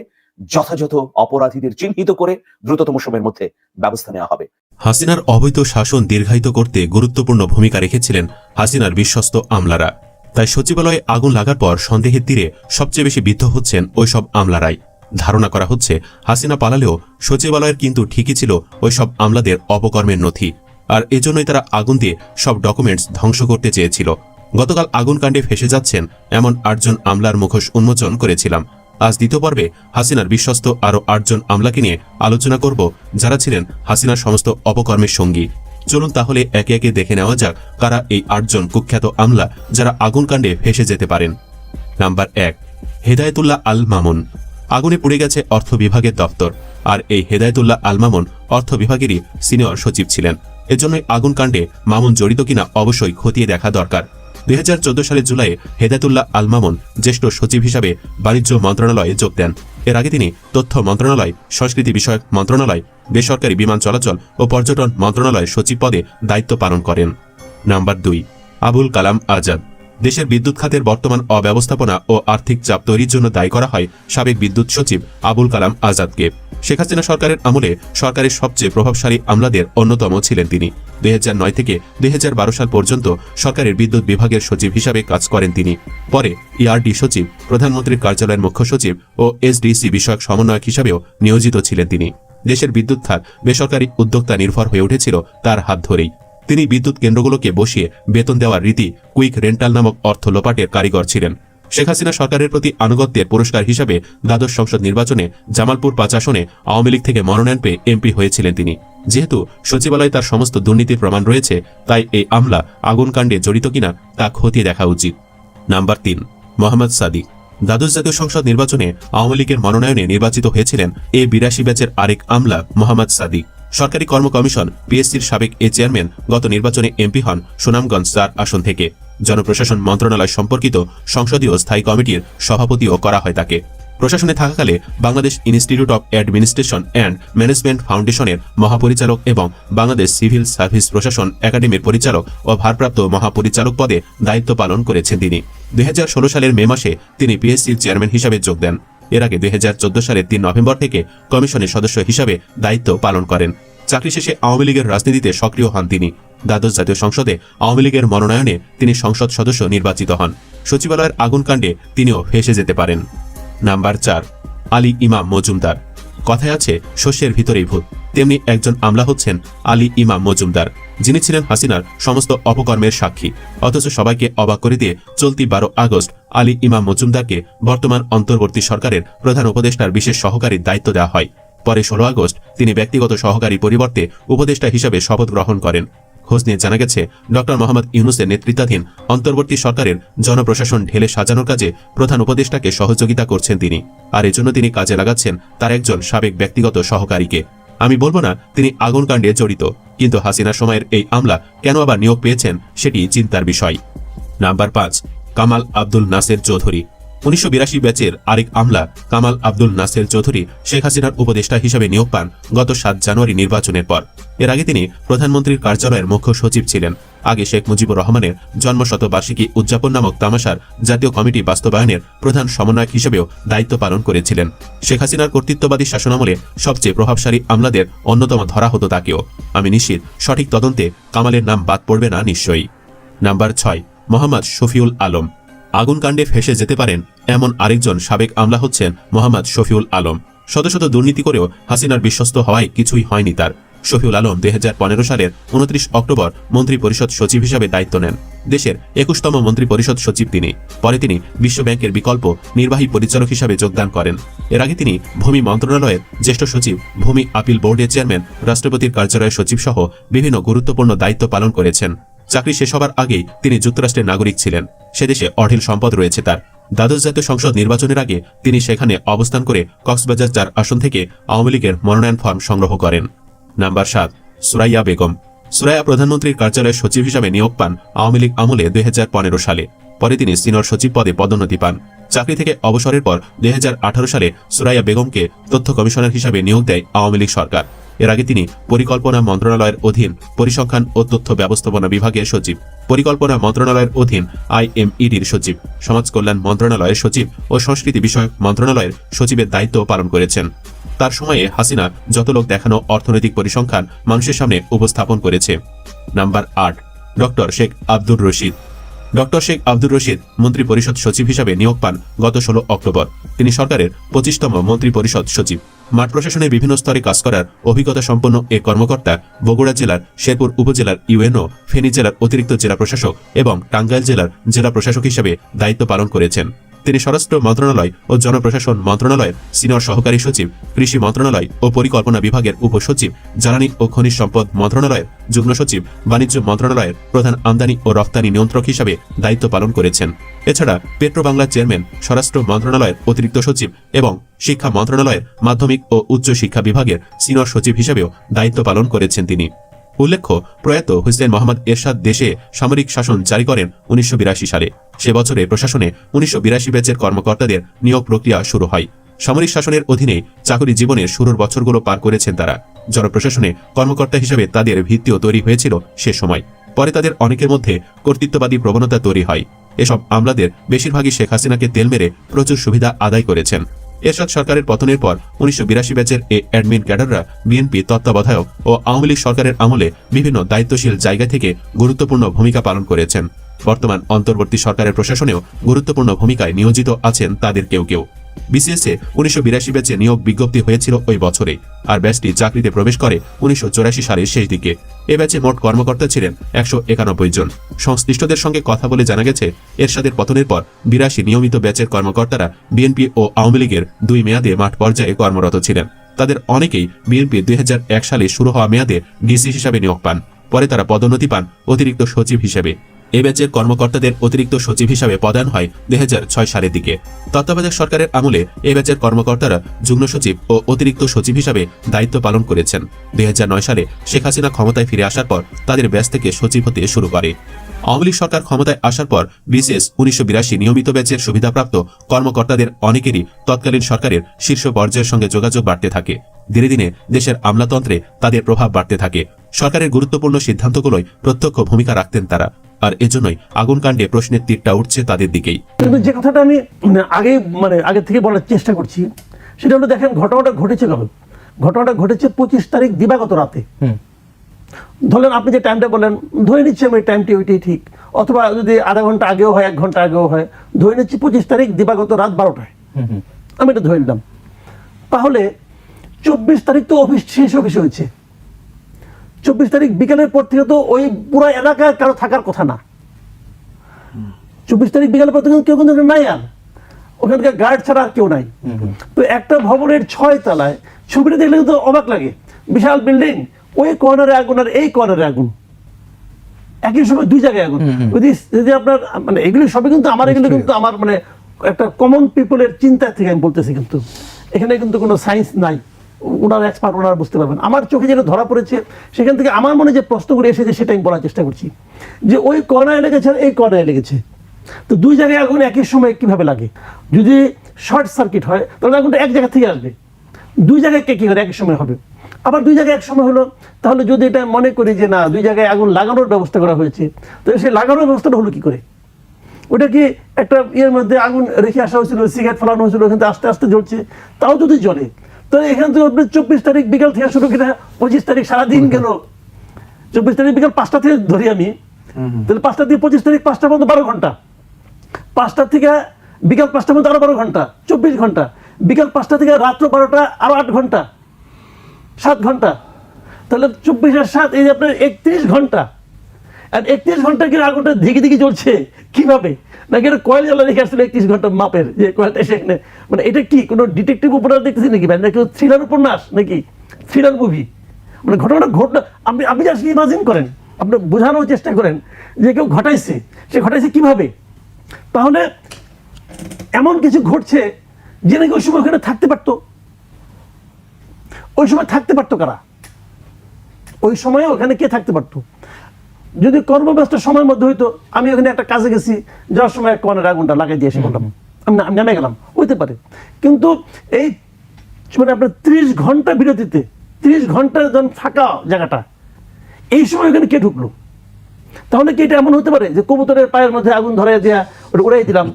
যথাযথ অপরাধীদের চিহ্নিত করে দ্রুততম সময়ের মধ্যে ব্যবস্থা নেওয়া হবে। হাসিনার অবৈধ শাসন দীর্ঘায়িত করতে গুরুত্বপূর্ণ ভূমিকা রেখেছিলেন হাসিনার বিশ্বস্ত আমলারা। তাই সচিবালয়ে আগুন লাগার পর সন্দেহের তীরে সবচেয়ে বেশি বিদ্ধ হচ্ছেন ওইসব আমলারাই। ধারণা করা হচ্ছে, হাসিনা পালালেও সচিবালয়ের কিন্তু ঠিকই ছিল ওইসব আমলাদের অপকর্মের নথি। আর এজন্যই তারা আগুন দিয়ে সব ডকুমেন্টস ধ্বংস করতে চেয়েছিল। গতকাল আগুন কাণ্ডে ফেসে যাচ্ছেন এমন আটজন আমলার মুখোশ উন্মোচন করেছিলাম। আজ দ্বিতীয় পর্বে হাসিনার বিশ্বস্ত আরও আটজন আমলাকে নিয়ে আলোচনা করব, যারা ছিলেন হাসিনার সমস্ত অপকর্মের সঙ্গী। চলুন তাহলে একে একে দেখে নেওয়া যাক কারা এই আটজন কুখ্যাত আমলা যারা আগুন কাণ্ডে ফেসে যেতে পারেন। নাম্বার এক, হেদায়েতুল্লাহ আল মামুন আগুনে পুড়ে গেছে অর্থ বিভাগের দপ্তর, আর এই হেদায়েতুল্লাহ আল মামুন অর্থ বিভাগেরই সিনিয়র সচিব ছিলেন। এজন্যই আগুন কাণ্ডে মামুন জড়িত কিনা অবশ্যই খতিয়ে দেখা দরকার। দুই হাজার চোদ্দ সালের জুলাইয়ে হেদায়তুল্লাহ আল মামুন জ্যেষ্ঠ সচিব হিসাবে বাণিজ্য মন্ত্রণালয়ে যোগ দেন। এর আগে তিনি তথ্য মন্ত্রণালয়, সংস্কৃতি বিষয়ক মন্ত্রণালয়, বেসরকারি বিমান চলাচল ও পর্যটন মন্ত্রণালয় সচিব পদে দায়িত্ব পালন করেন। নাম্বার দুই, আবুল কালাম আজাদ। দেশের বিদ্যুৎ খাতের বর্তমান অব্যবস্থাপনা ও আর্থিক চাপ তৈরির জন্য দায়ী করা হয় সাবেক বিদ্যুৎ সচিব আবুল কালাম আজাদকে। শেখ হাসিনা সরকারের আমলে সরকারের সবচেয়ে প্রভাবশালী আমলাদের অন্যতম ছিলেন তিনি। দুই থেকে দুই হাজার বারো সাল পর্যন্ত সরকারের বিদ্যুৎ বিভাগের সচিব হিসাবে কাজ করেন তিনি। পরে ইআরডি সচিব, প্রধানমন্ত্রীর কার্যালয়ের মুখ্য সচিব ও এসডিসি বিষয়ক সমন্বয়ক হিসাবেও নিয়োজিত ছিলেন তিনি। দেশের বিদ্যুৎ খাত বেসরকারি উদ্যোক্তা নির্ভর হয়ে উঠেছিল তার হাত ধরেই। তিনি বিদ্যুৎ কেন্দ্রগুলোকে বসিয়ে বেতন দেওয়ার রীতি কুইক রেন্টাল নামক অর্থ লোপাটের কারিগর ছিলেন। শেখ হাসিনা সরকারের প্রতি আনুগত্যের পুরস্কার হিসাবে দ্বাদশ সংসদ নির্বাচনে জামালপুর পাঁচ আসনে আওয়ামী লীগ থেকে মনোনয়ন পেয়ে এমপি হয়েছিলেন তিনি। যেহেতু সচিবালয়ে তার সমস্ত দুর্নীতির প্রমাণ রয়েছে, তাই এই আমলা আগুন কাণ্ডে জড়িত কিনা তা খতিয়ে দেখা উচিত। নাম্বার তিন, মোহাম্মদ সাদিক। দ্বাদশ জাতীয় সংসদ নির্বাচনে আওয়ামী লীগের মনোনয়নে নির্বাচিত হয়েছিলেন এ বিরাশি ব্যাচের আরেক আমলা মোহাম্মদ সাদিক। সরকারি কর্ম কমিশন পিএসসির সাবেক এ চেয়ারম্যান গত নির্বাচনে এমপি হন সুনামগঞ্জ চার আসন থেকে। জনপ্রশাসন মন্ত্রণালয় সম্পর্কিত সংসদীয় স্থায়ী কমিটির সভাপতিও করা হয় তাকে। প্রশাসনে থাকাকালে Bangladesh Institute of Administration and Management ফাউন্ডেশনের মহাপরিচালক এবং বাংলাদেশ সিভিল সার্ভিস প্রশাসন একাডেমির পরিচালক ও ভারপ্রাপ্ত মহাপরিচালক পদে দায়িত্ব পালন করেছেন তিনি। দু হাজার ষোলো সালের মে মাসে তিনি পিএসসির চেয়ারম্যান হিসাবে যোগ দেন। এর আগে দুই হাজার চোদ্দ সালের তিন নভেম্বর থেকে কমিশনের সদস্য হিসাবে দায়িত্ব পালন করেন। চাকরি শেষে আওয়ামী লীগের রাজনীতিতে সক্রিয় হন তিনি। দ্বাদশ জাতীয় সংসদে আওয়ামী লীগের মনোনয়নে তিনি সংসদ সদস্য নির্বাচিত হন। সচিবালয়ের আগুনকাণ্ডে তিনিও ফেসে যেতে পারেন। নাম্বার চার, আলী ইমাম মজুমদার। কথায় আছে, শস্যের ভিতরেই ভূত। তেমনি একজন আমলা হচ্ছেন আলী ইমাম মজুমদার। যিনি ছিলেন হাসিনার সমস্ত অপকর্মের সাক্ষী। অথচ সবাইকে অবাক করে দিয়ে চলতি বারো আগস্ট আলী ইমাম মজুমদারকে বর্তমান অন্তর্বর্তী সরকারের প্রধান উপদেষ্টার বিশেষ সহকারীর দায়িত্ব দেওয়া হয়। পরে ষোলো আগস্ট তিনি ব্যক্তিগত সহকারী পরিবর্তে উপদেষ্টা হিসাবে শপথ গ্রহণ করেন। খোঁজ নিয়ে জানা গেছে ডক্টর মোহাম্মদ ইউনুসের নেতৃত্বাধীন অন্তর্বর্তী সরকারের জনপ্রশাসন ঢেলে সাজানোর কাজে প্রধান উপদেষ্টাকে সহযোগিতা করছেন তিনি। আর এজন্য তিনি কাজে লাগাচ্ছেন তার একজন সাবেক ব্যক্তিগত সহকারীকে। আমি বলব না, তিনি আগুন কাণ্ডে জড়িত। কিন্তু হাসিনা সময়ের এই আমলা কেন আবার নিয়োগ পেয়েছেন সেটি চিন্তার বিষয়। নাম্বার পাঁচ, কামাল আব্দুল নাসের চৌধুরী। উনিশশো বিরাশি ব্যাচের আরেক আমলা কামাল আব্দুল নাসের চৌধুরী শেখ হাসিনার উপদেষ্টা হিসেবে নিয়োগ পান গত সাত জানুয়ারি নির্বাচনের পর। এর আগে তিনি প্রধানমন্ত্রীর কার্যালয়ের মুখ্য সচিব ছিলেন। আগে শেখ মুজিবুর রহমানের জন্মশতবার্ষিকী উদযাপন নামক তামাশার জাতীয় কমিটি বাস্তবায়নের প্রধান সমন্বয়ক হিসেবেও দায়িত্ব পালন করেছিলেন। শেখ হাসিনার কর্তৃত্ববাদী শাসনামলে সবচেয়ে প্রভাবশালী আমলাদের অন্যতম ধরা হতো তাকেও। আমি নিশ্চিত সঠিক তদন্তে কামালের নাম বাদ পড়বে না নিশ্চয়ই। নাম্বার ছয়, মোহাম্মদ শফিউল আলম। আগুন কাণ্ডে ফেসে যেতে পারেন এমন আরেকজন সাবেক আমলা হচ্ছেন মোহাম্মদ শফিউল আলম। শত শত দুর্নীতি করেও হাসিনার বিশ্বস্ত হওয়ায় কিছুই হয়নি তার। শফিউল আলম দুই হাজার পনেরো সালের উনত্রিশ অক্টোবর মন্ত্রিপরিষদ সচিব হিসাবে দায়িত্ব নেন। দেশের একুশতম মন্ত্রিপরিষদ সচিব তিনি। পরে তিনি বিশ্ব ব্যাংকের বিকল্প নির্বাহী পরিচালক হিসাবে যোগদান করেন। এর আগে তিনি ভূমি মন্ত্রণালয়ের জ্যেষ্ঠ সচিব, ভূমি আপিল বোর্ডের চেয়ারম্যান, রাষ্ট্রপতির কার্যালয়ের সচিব সহ বিভিন্ন গুরুত্বপূর্ণ দায়িত্ব পালন করেছেন। চাকরি শেষ হবার আগেই তিনি যুক্তরাষ্ট্রের নাগরিক ছিলেন। সেদেশে অঢেল সম্পদ রয়েছে তার। দ্বাদশ জাতীয় সংসদ নির্বাচনের আগে তিনি সেখানে অবস্থান করে কক্সবাজার চার আসন থেকে আওয়ামী লীগের মনোনয়ন ফর্ম সংগ্রহ করেন। নাম্বার সাত, সুরাইয়া বেগম। সুরাইয়া প্রধানমন্ত্রীর কার্যালয়ের সচিব হিসাবে নিয়োগ পান আওয়ামী লীগ আমলে দুই হাজার পনেরো সালে। পরে তিনি সিনিয়র সচিব পদে পদোন্নতি পান। চাকরি থেকে অবসরের পর দুই হাজার আঠারো সালে সুরাইয়া বেগমকে তথ্য কমিশনার হিসাবে নিয়োগ দেয় আওয়ামী লীগ সরকার। এর আগে তিনি পরিকল্পনা মন্ত্রণালয়ের অধীন পরিসংখ্যান ও তথ্য ব্যবস্থাপনা বিভাগের সচিব, পরিকল্পনা মন্ত্রণালয়ের অধীন আইএমইডির সচিব, সমাজ কল্যাণ মন্ত্রণালয়ের সচিব ও সংস্কৃতি বিষয়ক মন্ত্রণালয়ের সচিবের দায়িত্ব পালন করেছেন। তার সময়ে হাসিনা যত লোক দেখানো অর্থনৈতিক পরিসংখ্যান মানুষের সামনে উপস্থাপন করেছে। নাম্বার আট, ডক্টর শেখ আব্দুর রশিদ। ডক্টর শেখ আব্দুর রশিদ মন্ত্রী পরিষদ সচিব হিসাবে নিয়োগ পান গত ষোলো অক্টোবর। তিনি সরকারের পঁচিশতম মন্ত্রী পরিষদ সচিব। মাঠ প্রশাসনের বিভিন্ন স্তরে কাজ করার অভিজ্ঞতা সম্পন্ন এ কর্মকর্তা বগুড়া জেলার শেরপুর উপজেলার ইউএনও, ফেনী জেলার অতিরিক্ত জেলা প্রশাসক এবং টাঙ্গাইল জেলার জেলা প্রশাসক হিসেবে দায়িত্ব পালন করেছেন। তিনি স্বরাষ্ট্র মন্ত্রণালয় ও জনপ্রশাসন মন্ত্রণালয়ের সিনিয়র সহকারী সচিব, কৃষি মন্ত্রণালয় ও পরিকল্পনা বিভাগের উপসচিব, জ্বালানি ও খনিজ সম্পদ মন্ত্রণালয়ের যুগ্ম সচিব, বাণিজ্য মন্ত্রণালয়ের প্রধান আমদানি ও রফতানি নিয়ন্ত্রক হিসাবে দায়িত্ব পালন করেছেন। এছাড়া পেট্রো বাংলার চেয়ারম্যান, স্বরাষ্ট্র মন্ত্রণালয়ের অতিরিক্ত সচিব এবং শিক্ষা মন্ত্রণালয়ের মাধ্যমিক ও উচ্চ শিক্ষা বিভাগের সিনিয়র সচিব হিসেবেও দায়িত্ব পালন করেছেন তিনি। উল্লেখ্য, প্রয়াত হুসেন মোহাম্মদ এরশাদ দেশে সামরিক শাসন জারি করেন উনিশশো বিরাশি সালে। সে বছরে প্রশাসনে উনিশশো বিরাশি ব্যাচের কর্মকর্তাদের নিয়োগ প্রক্রিয়া শুরু হয়। সামরিক শাসনের অধীনে চাকরি জীবনের শুরুর বছরগুলো পার করেছেন তারা। জনপ্রশাসনে কর্মকর্তা হিসেবে তাদের ভিত্তিও তৈরি হয়েছিল সে সময়। পরে তাদের অনেকের মধ্যে কর্তৃত্ববাদী প্রবণতা তৈরি হয়। এসব আমলাদের বেশিরভাগই শেখ হাসিনাকে তেল মেরে প্রচুর সুবিধা আদায় করেছেন। এরশাদ সরকারের পতনের পর উনিশশো বিরাশি ব্যাচের এ অ্যাডমিন ক্যাডাররা বিএনপি তত্ত্বাবধায়ক ও আওয়ামী লীগ সরকারের আমলে বিভিন্ন দায়িত্বশীল জায়গা থেকে গুরুত্বপূর্ণ ভূমিকা পালন করেছেন। বর্তমান অন্তর্বর্তী সরকারের প্রশাসনেও গুরুত্বপূর্ণ ভূমিকায় নিয়োজিত আছেন তাদের কেউ কেউ। বিসিএসে উনিশশো বিরাশি ব্যাচে নিয়োগ বিজ্ঞপ্তি হয়েছিল ওই বছরে, আর ব্যাচটি চাকরিতে প্রবেশ করে উনিশশো সালের শেষ দিকে। এ ব্যাচে মোট কর্মকর্তা ছিলেন একশো একানব্বই জন। সংশ্লিষ্টদের সঙ্গে কথা বলে জানা গেছে, এরশাদের পতনের পর বিরাশি নিয়মিত ব্যাচের কর্মকর্তারা বিএনপি ও আওয়ামী লীগের দুই মেয়াদে মাঠ পর্যায়ে কর্মরত ছিলেন। তাদের অনেকেই বিএনপি দুই হাজার এক সালে শুরু হওয়া মেয়াদে ডিসি হিসাবে নিয়োগ পান। পরে তারা পদোন্নতি পান অতিরিক্ত সচিব হিসেবে। এ ব্যাচের কর্মকর্তাদের অতিরিক্ত সচিব হিসাবে পদায়ন হয় দুই হাজার ছয় সালের দিকে। তত্ত্বাবধায়ক সরকারের আমলে এ ব্যাচের কর্মকর্তারা যুগ্ম সচিব ও অতিরিক্ত সচিব হিসাবে দায়িত্ব পালন করেছেন। দুই হাজার নয় সালে শেখ হাসিনা ক্ষমতায় ফিরে আসার পর তাদের ব্যাচ থেকে সচিব হতে শুরু করে। আওয়ামী সরকার ক্ষমতায় আসার পর বিসিএস উনিশশো নিয়মিত ব্যাচের সুবিধাপ্রাপ্ত কর্মকর্তাদের অনেকেরই তৎকালীন সরকারের শীর্ষ পর্যায়ের সঙ্গে যোগাযোগ বাড়তে থাকে। ধীরে দিনে দেশের আমলাতন্ত্রে তাদের প্রভাব বাড়তে থাকে। সরকারের গুরুত্বপূর্ণ সিদ্ধান্তগুলোয় প্রত্যক্ষ ভূমিকা রাখতেন তারা। আর এজন্যই আগুন কাণ্ডে প্রশ্নের তীরটা উঠছে তাদের দিকেই। কিন্তু যে কথাটা আমি মানে আগে মানে আগে থেকে বলার চেষ্টা করছি সেটা হলো দেখেন ঘটনাটা ঘটেছে কবে? ঘটনাটা ঘটেছে পঁচিশ তারিখ দিবাগত রাতে। ধরেন আপনি যে টাইমটা বলেন ধরে নিচ্ছি আমি টাইমটি ওইটাই ঠিক। অথবা যদি আধা ঘণ্টা আগেও হয় এক ঘণ্টা আগেও হয় ধরে নিচ্ছি পঁচিশ তারিখ দিবাগত রাত বারোটায়। আমি এটা ধরে নিলাম। তাহলে চব্বিশ তারিখ তো অফিস শেষ অফিস হয়েছে। চব্বিশ তারিখ বিকেলের পর থেকে তো ওই পুরো এলাকায় কারও থাকার কথা না। চব্বিশ তারিখ বিকেলের পর থেকে কেউ কিন্তু নাই আর। ওখানকার গার্ড ছাড়া আর কেউ নাই। তো একটা ভবনের ছয় তলায় ছবিটা দেখলে কিন্তু অবাক লাগে। বিশাল বিল্ডিং ওই কর্নারে আগুন আর এই কর্নারে আগুন। একই সময় দুই জায়গায় আগুন। যদি যদি আপনার মানে এগুলি সবই কিন্তু আমার এগুলো কিন্তু আমার মানে একটা কমন পিপলের চিন্তা থেকে আমি বলতেছি কিন্তু। এখানে কিন্তু কোনো সায়েন্স নাই। ওনার এক্সপার্ট ওনারা বুঝতে পারবেন। আমার চোখে যেটা ধরা পড়েছে, সেখান থেকে আমার মনে যে প্রশ্নগুলো এসেছে, সেটা আমি বলার চেষ্টা করছি। যে ওই কর্নারে লেগেছে আর এই কর্নারে লেগেছে। তো দুই জায়গায় আগুন একই সময় কীভাবে লাগে? যদি শর্ট সার্কিট হয়, তাহলে আগুনটা এক জায়গা থেকে আসবে। দুই জায়গায় কে কি করে একই সময় হবে। আবার দুই জায়গায় এক সময় হলো, তাহলে যদি এটা মনে করি যে না, দুই জায়গায় আগুন লাগানোর ব্যবস্থা করা হয়েছে তো সেই লাগানোর ব্যবস্থাটা হলো কী করে? ওটা কি একটা ইয়ের মধ্যে আগুন রেখে আসা হয়েছিল, সিগারেট ফেলানো হয়েছিল, ওখান আস্তে আস্তে জ্বলছে, তাও যদি জ্বলে তো এখান থেকে আপনার চব্বিশ তারিখ বিকাল থেকে শুরু করে পঁচিশ তারিখ সারাদিন গেল। চব্বিশ তারিখ বিকাল পাঁচটা থেকে ধরি আমি। তাহলে পাঁচটা থেকে পঁচিশ তারিখ পাঁচটা পর্যন্ত বারো ঘণ্টা। পাঁচটা থেকে বিকাল পাঁচটা পর্যন্ত আরও বারো ঘণ্টা চব্বিশ ঘণ্টা। বিকাল পাঁচটা থেকে রাত্র বারোটা আরও আট ঘণ্টা সাত ঘণ্টা। তাহলে চব্বিশ আর সাত এই যে আপনার একত্রিশ ঘণ্টা। আর একত্রিশ ঘণ্টা কি আগুনটা দিকে দিকে চলছে কীভাবে? নাকি এটা কয়েল জ্বালা রেখে আসছিল একত্রিশ ঘণ্টা মাপের? যে কয়েলটা সেখানে মানে এটা কি, কোনো ডিটেকটিভ উপন্যাস দেখতেছি নাকি? ভাই নাকি থ্রিলার উপন্যাস নাকি? থ্রিলার মুভি মানে ঘটনাটা ঘটনা আপনি আপনি আসলে ইমাজিন করেন, আপনি বোঝানোর চেষ্টা করেন যে কেউ ঘটাইছে, সে ঘটাইছে কীভাবে? তাহলে এমন কিছু ঘটছে যে নাকি ওই সময় ওখানে থাকতে পারতো। ওই সময় থাকতে পারতো কারা? ওই সময়ে ওখানে কে থাকতে পারতো? যদি কর্মব্যস্ত সময়ের মধ্যে হইতো আমি ওখানে একটা কাজে গেছি যাওয়ার সময় কনের আগুনটা লাগাই দিয়ে এসে বললাম আমি নেমে গেলাম। হইতে পারে। কিন্তু এই মানে আপনার ত্রিশ ঘণ্টা বিরতিতে ত্রিশ ঘণ্টা যখন ফাঁকা জায়গাটা এই সময় ওখানে কে ঢুকলো? তাহলে কি এটা এমন হতে পারে যে কবুতরের পায়ের মধ্যে আগুন ধরাই দেয়া ওটা উড়াই দিলাম?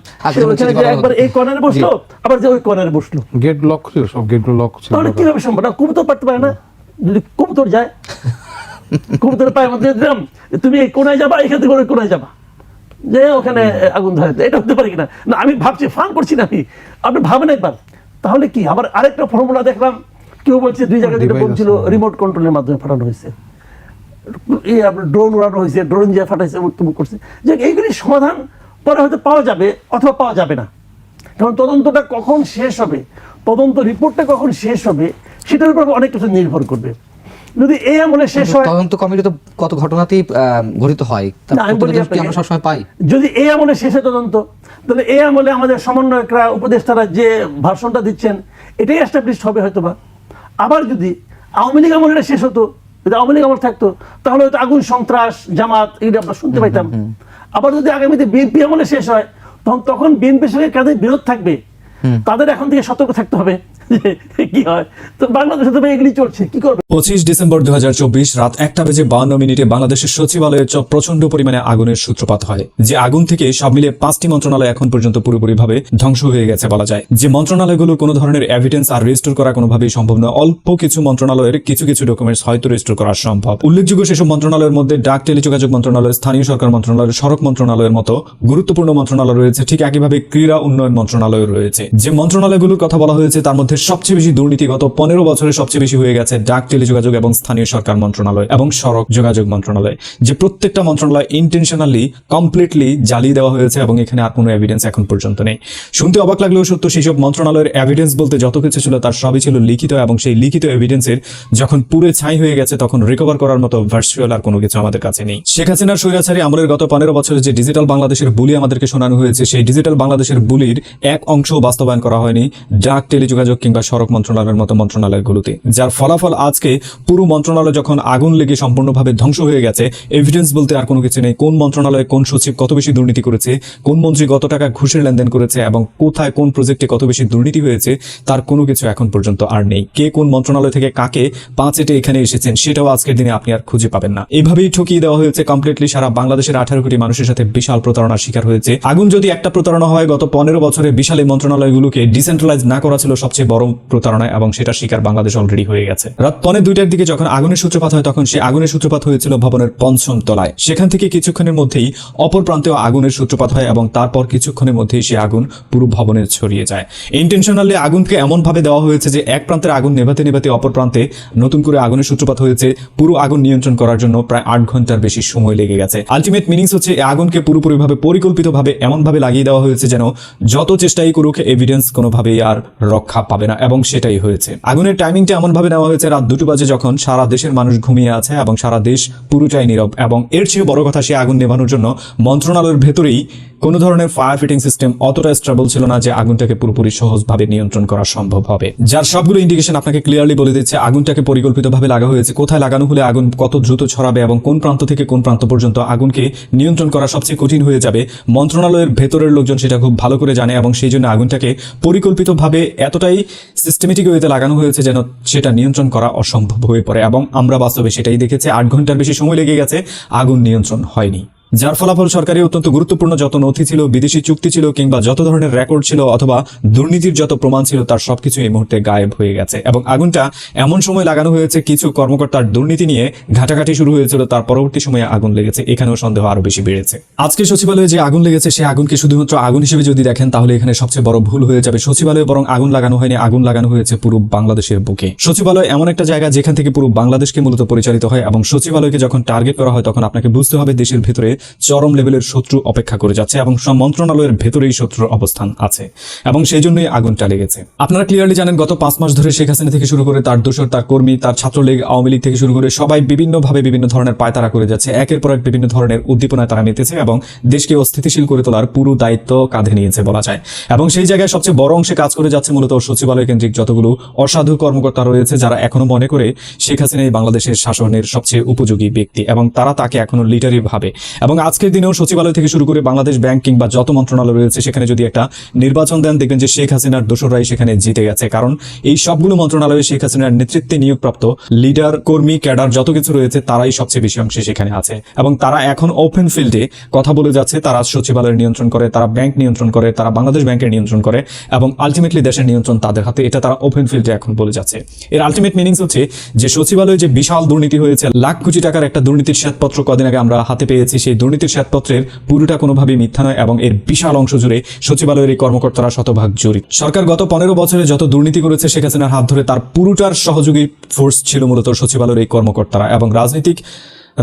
ওখানে যে একবার এই কর্নারে বসল আবার যে ওই কর্নারে বসল। গেট লক ছিল সব গেটগুলো লক ছিল তাহলে কীভাবে সম্ভব? না কবুতর পারতে পারে না। যদি কবুতর যায় কবুতরের পায়ের মধ্যে দিলাম। তুমি এই কোনায় যাবা এখান থেকে কোনায় যাবা। যে ওখানে আগুন ধরে। এটা হতে পারে কিনা? না আমি ভাবছি ফান করছি না আমি। আপনি ভাবেন একবার। তাহলে কি? আবার আরেকটা ফর্মুলা দেখলাম। কেউ বলছে দুই জায়গায় যেটা ছিল রিমোট কন্ট্রোলের মাধ্যমে ফাটানো হয়েছে। এই আপনার ড্রোন উড়ানো হয়েছে ড্রোন যে ফাটাইছে করছে। যে এইগুলি সমাধান পরে হয়তো পাওয়া যাবে অথবা পাওয়া যাবে না। কারণ তদন্তটা কখন শেষ হবে তদন্ত রিপোর্টটা কখন শেষ হবে সেটার উপর অনেক কিছু নির্ভর করবে। যদি এই আমলে শেষ হয় তদন্ত কমিটি তো কত ঘটনাতেই ঘটিত হয়। আমরা সবসময় পাই? যদি এই আমলে শেষে তদন্ত তাহলে এই আমলে আমাদের সমন্বয়করা উপদেষ্টারা যে ভার্সনটা দিচ্ছেন এটাই এস্টাবলিশ হবে হয়তো বা আবার যদি আওয়ামী লীগ আমলে শেষ হতো যদি আওয়ামী লীগ আমল থাকতো তাহলে হয়তো আগুন সন্ত্রাস জামাত এগুলো আমরা শুনতে পাইতাম। আবার যদি আগামীতে বিএনপি আমলে শেষ হয় তখন তখন বিএনপির সঙ্গে কাদের বিরোধ থাকবে? তাদের এখন থেকে সতর্ক থাকতে হবে। <laughs> কি হয়? তো বাংলাদেশে তো এগুলি চলছে, কি করবে? পঁচিশ ডিসেম্বর দু রাত একটা বেজে বান্ন মিনিটে বাংলাদেশের সচিবালয়ে প্রচণ্ড পরিমাণে আগুনের সূত্রপাত হয়। যে আগুন থেকে সব মিলিয়ে পাঁচটি মন্ত্রণালয় এখন পর্যন্ত পুরোপুরিভাবে ধ্বংস হয়ে গেছে বলা যায়। যে মন্ত্রণালয়গুলো কোনো ধরনের এভিডেন্স আর রেজিস্টোর করা কোনোভাবেই সম্ভব নয়, অল্প কিছু মন্ত্রণালয়ের কিছু কিছু ডকুমেন্টস হয়তো রেজিস্টোর করা সম্ভব। উল্লেখযোগ্য সেসব মন্ত্রণালয়ের মধ্যে ডাক, টেলিযোগাযোগ মন্ত্রণালয়, স্থানীয় সরকার মন্ত্রণালয়, সড়ক মন্ত্রণালয়ের মতো গুরুত্বপূর্ণ মন্ত্রণালয় রয়েছে। ঠিক একইভাবে ক্রীড়া উন্নয়ন মন্ত্রণালয় রয়েছে। যে মন্ত্রণালয়গুলোর কথা বলা হয়েছে, তার মধ্যে সবচেয়ে বেশি দুর্নীতি গত পনেরো বছরে সবচেয়ে বেশি হয়ে গেছে ডাক, টেলিযোগাযোগ এবং স্থানীয় সরকার মন্ত্রণালয় এবং সড়ক যোগাযোগ মন্ত্রণালয়, যে প্রত্যেকটা মন্ত্রণালয় ইন্টেনশনালি কমপ্লিটলি জ্বালিয়ে দেওয়া হয়েছে এবং এখানে আর কোনো এভিডেন্স এখন পর্যন্ত নেই। শুনতে অবাক লাগলেও সত্য সেইসব মন্ত্রণালয়ের এভিডেন্স বলতে যত কিছু ছিল তার সবই ছিল লিখিত এবং সেই লিখিত এভিডেন্সের যখন পুরে ছাই হয়ে গেছে তখন রিকভার করার মতো ভার্চুয়াল আর কোনো কিছু আমাদের কাছে নেই। শেখ হাসিনার স্বৈরাচারী আমলের গত পনেরো বছরে যে ডিজিটাল বাংলাদেশের বুলি আমাদেরকে শোনানো হয়েছে, সেই ডিজিটাল বাংলাদেশের বুলির এক অংশ বাস্তবায়ন করা হয়নি। ডাক, টেলিযোগাযোগ কিংবা সড়ক মন্ত্রণালয়ের মতো মন্ত্রণালয়গুলোতে। যার ফলাফল আজকে পুরো মন্ত্রণালয় যখন আগুন লেগে সম্পূর্ণভাবে ধ্বংস হয়ে গেছে এভিডেন্স বলতে আর কোনো কিছু নেই। কোন মন্ত্রণালয়ে কোন সচিব কত বেশি দুর্নীতি করেছে, কোন মন্ত্রী কত টাকা ঘুষের লেনদেন করেছে এবং কোথায় কোন প্রজেক্টে কত বেশি দুর্নীতি হয়েছে, তার কোনো কিছু এখন পর্যন্ত আর নেই। কে কোন মন্ত্রণালয় থেকে কাকে পাঁচ এটে এখানে এসেছেন, সেটাও আজকের দিনে আপনি আর খুঁজে পাবেন না। এভাবেই ঠকিয়ে দেওয়া হয়েছে কমপ্লিটলি সারা বাংলাদেশের আঠারো কোটি মানুষের সাথে বিশাল প্রতারণার শিকার হয়েছে। আগুন যদি একটা প্রতারণা হয়, গত পনেরো বছরে বিশাল এই মন্ত্রণালয়গুলোকে ডিসেন্ট্রালাইজ না করা ছিল সবচেয়ে বড় প্রতারণা এবং সেটা শিকার বাংলাদেশ অলরেডি হয়ে গেছে। রাত পনে দুইটার দিকে যখন আগুনের সূত্রপাত হয়, তখন সেই আগুনের সূত্রপাত হয়েছিল ভবনের পঞ্চম তলায়। সেখান থেকে কিছুক্ষণের মধ্যেই অপর প্রান্তেও আগুনের সূত্রপাত হয় এবং তারপর কিছুক্ষণের মধ্যেই সেই আগুন পুরো ভবনে ছড়িয়ে যায়। ইন্টেনশনালি আগুনকে এমন ভাবে দেওয়া হয়েছে যে, এক প্রান্তের আগুন নেভাতে নেভাতে অপর প্রান্তে নতুন করে আগুনের সূত্রপাত হয়েছে। পুরো আগুন নিয়ন্ত্রণ করার জন্য প্রায় আট ঘণ্টার বেশি সময় লেগে গেছে। আলটিমেট মিনিংস হচ্ছে আগুনকে পুরোপুরিভাবে পরিকল্পিতভাবে এমনভাবে লাগিয়ে দেওয়া হয়েছে যেন যত চেষ্টাই করুক এভিডেন্স কোনোভাবেই আর রক্ষা পাবে না, এবং সেটাই হয়েছে। আগুনের টাইমিংটা এমন ভাবে নেওয়া হয়েছে, রাত দুটো বাজে যখন সারা দেশের মানুষ ঘুমিয়ে আছে এবং সারা দেশ পুরোটাই নীরব। এবং এর চেয়ে বড় কথা, সে আগুন নেভানোর জন্য মন্ত্রণালয়ের ভেতরেই কোনো ধরনের ফায়ার ফিটিং সিস্টেম অতটা স্ট্রাবল ছিল না যে আগুনটাকে পুরোপুরি সহজভাবে নিয়ন্ত্রণ করা সম্ভব হবে। যার সবগুলো ইন্ডিকেশন আপনাকে ক্লিয়ারলি বলে দিচ্ছে, আগুনটাকে পরিকল্পিতভাবে লাগা হয়েছে। কোথায় লাগানো হলে আগুন কত দ্রুত ছড়াবে এবং কোন প্রান্ত থেকে কোন প্রান্ত পর্যন্ত আগুনকে নিয়ন্ত্রণ করা সবচেয়ে কঠিন হয়ে যাবে, মন্ত্রণালয়ের ভেতরের লোকজন সেটা খুব ভালো করে জানে এবং সেই জন্য আগুনটাকে পরিকল্পিতভাবে এতটাই সিস্টেমেটিক ওয়েতে লাগানো হয়েছে যেন সেটা নিয়ন্ত্রণ করা অসম্ভব হয়ে পড়ে এবং আমরা বাস্তবে সেটাই দেখেছি। আট ঘণ্টার বেশি সময় লেগে গেছে, আগুন নিয়ন্ত্রণ হয়নি। যার ফলাফল সরকারি অত্যন্ত গুরুত্বপূর্ণ, যত নথি ছিল, বিদেশি চুক্তি ছিল, কিংবা যত ধরনের রেকর্ড ছিল অথবা দুর্নীতির যত প্রমাণ ছিল, তার সবকিছু এই মুহূর্তে গায়েব হয়ে গেছে। এবং আগুনটা এমন সময় লাগানো হয়েছে, কিছু কর্মকর্তার দুর্নীতি নিয়ে ঘাটাঘাটি শুরু হয়েছিল, তার পরবর্তী সময়ে আগুন লেগেছে। এখানেও সন্দেহ আরও বেশি বেড়েছে। আজকে সচিবালয়ে যে আগুন লেগেছে সেই আগুনকে শুধুমাত্র আগুন হিসেবে যদি দেখেন, তাহলে এখানে সবচেয়ে বড় ভুল হয়ে যাবে। সচিবালয়ে বরং আগুন লাগানো হয়নি, আগুন লাগানো হয়েছে পুরো বাংলাদেশের বুকে। সচিবালয় এমন একটা জায়গা যেখান থেকে পুরো বাংলাদেশকে মূলত পরিচালিত হয় এবং সচিবালয়কে যখন টার্গেট করা হয়, তখন আপনাকে বুঝতে হবে দেশের ভেতরে চরম লেভেলের শত্রু অপেক্ষা করে যাচ্ছে এবং সব মন্ত্রণালয়ের ভেতরেই শত্রুর অবস্থান আছে এবং সেই জন্যই আগুনটা লেগেছে আপনারা ক্লিয়ারলি জানেন, গত পাঁচ মাস ধরে শেখ হাসিনা থেকে শুরু করে তার দোসর তার কর্মী, তার ছাত্রলীগ, আওয়ামী লীগ থেকে শুরু করে সবাই বিভিন্নভাবে বিভিন্ন ধরনের পায়তারা করে যাচ্ছে। একের পর এক বিভিন্ন ধরনের উদ্দীপনায় তারা মেতেছে এবং দেশকে অস্থিতিশীল করে তোলার পুরো দায়িত্ব কাঁধে নিয়েছে বলা যায়। এবং সেই জায়গায় সবচেয়ে বড় অংশে কাজ করে যাচ্ছে মূলত সচিবালয় কেন্দ্রিক যতগুলো অসাধু কর্মকর্তা রয়েছে, যারা এখনও মনে করে শেখ হাসিনা বাংলাদেশের শাসনের সবচেয়ে উপযোগী ব্যক্তি এবং তারা তাকে এখনও লিডারি ভাবে। এবং আজকের দিনেও সচিবালয় থেকে শুরু করে বাংলাদেশ ব্যাংক কিংবা যত মন্ত্রণালয় রয়েছে, সেখানে যদি একটা নির্বাচন দেন, দেখবেন যে শেখ হাসিনার দোসররাই সেখানে জিতে গেছে। কারণ এই সবগুলো মন্ত্রণালয়ে শেখ হাসিনার নেতৃত্বে নিয়োগপ্রাপ্ত লিডার, কর্মী, ক্যাডার যত কিছু রয়েছে, তারাই সবচেয়ে বেশি অংশে সেখানে আছে। এবং তারা এখন ওপেন ফিল্ডে কথা বলে যাচ্ছে, তারা সচিবালয়ের নিয়ন্ত্রণ করে, তারা ব্যাংক নিয়ন্ত্রণ করে, তারা বাংলাদেশ ব্যাংকের নিয়ন্ত্রণ করে এবং আলটিমেটলি দেশের নিয়ন্ত্রণ তাদের হাতে। এটা তারা ওপেন ফিল্ডে এখন বলে যাচ্ছে। এর আলটিমেট মিনিংস হচ্ছে যে সচিবালয়ে যে বিশাল দুর্নীতি হয়েছে, লাখ কোটি টাকার একটা দুর্নীতির শ্বেতপত্র কদিন আগে আমরা হাতে পেয়েছি, সেই দুর্নীতির শ্বেতপত্রের পুরোটা কোনোভাবেই মিথ্যা নয় এবং এর বিশাল অংশ জুড়ে সচিবালয়ের এই কর্মকর্তারা শতভাগ জড়িত। সরকার গত পনেরো বছরে যত দুর্নীতি করেছে, শেখ হাসিনার হাত ধরে তার পুরোটার সহযোগী ফোর্স ছিল মূলত সচিবালয়ের এই কর্মকর্তারা এবং রাজনৈতিক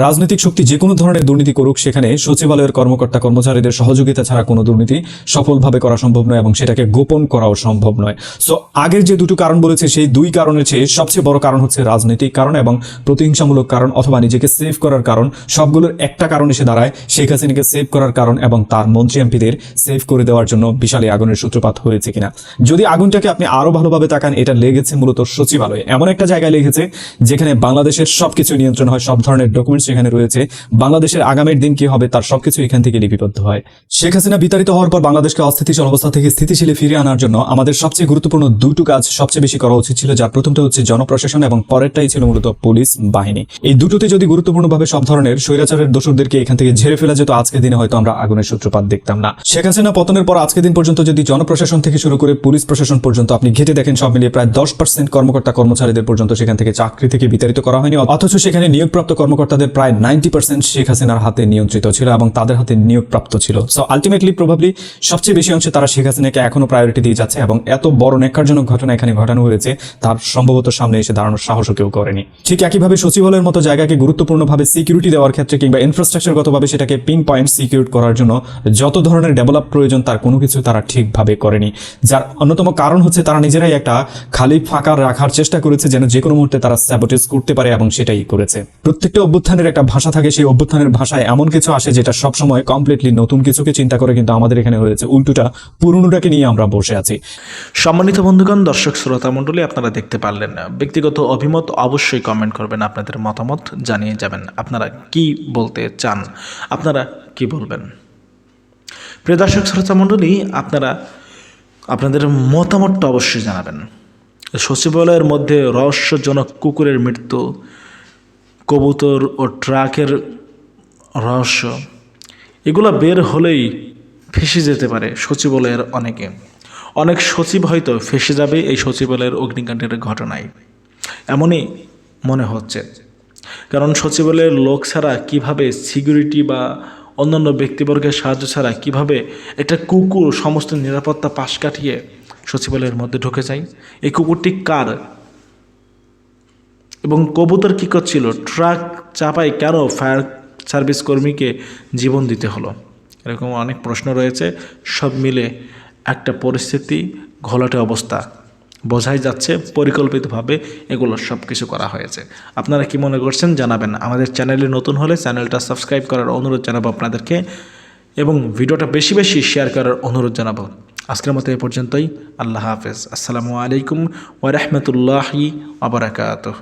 রাজনৈতিক শক্তি যে কোনো ধরনের দুর্নীতি করুক, সেখানে সচিবালয়ের কর্মকর্তা কর্মচারীদের সহযোগিতা ছাড়া কোনো দুর্নীতি সফলভাবে করা সম্ভব নয় এবং সেটাকে গোপন করাও সম্ভব নয়। সো আগের যে দুটো কারণ বলেছে, সেই দুই কারণের চেয়ে সবচেয়ে বড় কারণ হচ্ছে রাজনৈতিক কারণ এবং প্রতিহিংসামূলক কারণ অথবা নিজেকে সেভ করার কারণ। সবগুলোর একটা কারণ এসে দাঁড়ায়, শেখ হাসিনাকে সেভ করার কারণ এবং তার মন্ত্রী এমপিদের সেভ করে দেওয়ার জন্য বিশাল আগুনের সূত্রপাত হয়েছে কিনা। যদি আগুনটাকে আপনি আরও ভালোভাবে তাকান, এটা লেগেছে মূলত সচিবালয়ে। এমন একটা জায়গায় লেগেছে যেখানে বাংলাদেশের সবকিছু নিয়ন্ত্রণ হয়, সব ধরনের ডকুমেন্টস সেখানে রয়েছে। বাংলাদেশের আগামীর দিন কি হবে তার সবকিছু এখান থেকে লিপিবদ্ধ হয়। শেখ হাসিনা বিতাড়িত হওয়ার পর বাংলাদেশকে অস্থিতিশীল অবস্থা থেকে স্থিতিশীলে ফিরিয়ে আনার জন্য আমাদের সবচেয়ে গুরুত্বপূর্ণ দুটো কাজ সবচেয়ে বেশি করা উচিত ছিল, যার প্রথমটা হচ্ছে জনপ্রশাসন এবং পরেরটাই ছিল মূলত পুলিশ বাহিনী। এই দুটোতে যদি গুরুত্বপূর্ণভাবে সব ধরনের স্বৈরাচারের দোষরদেরকে এখান থেকে ঝেড়ে ফেলা যেত, আজকের দিনে হয়তো আমরা আগুনের সূত্রপাত দেখতাম না। শেখ হাসিনা পতনের পর আজকের দিন পর্যন্ত যদি জনপ্রশাসন থেকে শুরু করে পুলিশ প্রশাসন পর্যন্ত আপনি ঘেটে দেখেন, সব মিলিয়ে প্রায় দশ পার্সেন্ট কর্মকর্তা কর্মচারীদের পর্যন্ত সেখান থেকে চাকরি থেকে বিতাড়িত করা হয়নি, অথচ সেখানে নিয়োগপ্রাপ্ত কর্মকর্তাদের প্রায় নাইনটি পার্সেন্ট শেখ হাসিনার হাতে নিয়ন্ত্রিত ছিল এবং তাদের হাতে নিয়োগপ্রাপ্ত ছিল। সো আলটিমেটলি প্রভাবলি সবচেয়ে বেশি অংশে তারা শেখ হাসিনাকে এখনও প্রায়োরিটি দিয়ে যাচ্ছে এবং এত বড় নেকারজনক ঘটনা এখানে ঘটানো হয়েছে, তার সম্ভবত সামনে এসে দাঁড়ানোর সাহসও কেউ করেনি। ঠিক একইভাবে সচিবালয়ের মতো জায়গাকে গুরুত্বপূর্ণভাবে সিকিউরিটি দেওয়ার ক্ষেত্রে কিংবা ইনফ্রাস্ট্রাকচারগতভাবে সেটাকে পিন পয়েন্ট সিকিউর করার জন্য যত ধরনের ডেভেলপ প্রয়োজন, তার কোনো কিছু তারা ঠিকভাবে করেনি। যার অন্যতম কারণ হচ্ছে তারা নিজেরাই একটা খালি ফাঁকা রাখার চেষ্টা করেছে যেন যে কোনো মুহূর্তে তারা স্যাবোটেজ করতে পারে এবং সেটাই করেছে। প্রত্যেকটা অভ্যুত্থানের একটা ভাষা থাকে, সেই অভ্যুত্থানের ভাষায় এমন কিছু আসে যেটা সবসময় কমপ্লিটলি নতুন কিছুকে চিন্তা করে কিন্তু আমাদের এখানে হয়েছে। উল্টোটা পুরনোটাকে নিয়ে আমরা বসে আছি। সম্মানিত বন্ধুগণ, দর্শক শ্রোতা মণ্ডলী, আপনারা দেখতে পারলেন ব্যক্তিগত অভিমত অবশ্যই কমেন্ট করবেন, আপনাদের মতামত জানিয়ে যাবেন। আপনারা কি বলতে চান? আপনারা কি বলবেন? প্রিয় দর্শক শ্রোতা মণ্ডলী, আপনারা, আপনাদের মতামতটা অবশ্যই জানাবেন। সচিবালয়ের মধ্যে রহস্যজনক কুকুরের মৃত্যু কবুতর ও ট্রাকের রহস্য, এগুলো বের হলেই ফেসে যেতে পারে সচিবালয়ের অনেকে। অনেক সচিব হয়তো ফেসে যাবে এই সচিবালয়ের অগ্নিকাণ্ডের ঘটনায়। এমনই মনে হচ্ছে। কারণ সচিবালয়ের লোক ছাড়া কীভাবে সিকিউরিটি বা অন্যান্য ব্যক্তিবর্গের সাহায্য ছাড়া কীভাবে একটা কুকুর সমস্ত নিরাপত্তা পাশ কাটিয়ে সচিবালয়ের মধ্যে ঢুকে যায়, এই কুকুরটি কার? এবং কবুতর কী করছিল? ট্রাক চাপায় কেন ফায়ার সার্ভিস কর্মীকে জীবন দিতে হলো? এরকম অনেক প্রশ্ন রয়েছে। সব মিলে একটা পরিস্থিতি, ঘোলাটে অবস্থা। বোঝাই যাচ্ছে পরিকল্পিতভাবে এগুলো সব কিছু করা হয়েছে। আপনারা কি মনে করছেন জানাবেন। আমাদের চ্যানেলে নতুন হলে চ্যানেলটা সাবস্ক্রাইব করার অনুরোধ জানাব আপনাদেরকে এবং ভিডিওটা বেশি বেশি শেয়ার করার অনুরোধ জানাব। আজকের মতো এ পর্যন্তই। আল্লাহ হাফেজ। আসসালামু আলাইকুম ওরহমতুল্লাহি আবরাকাতহ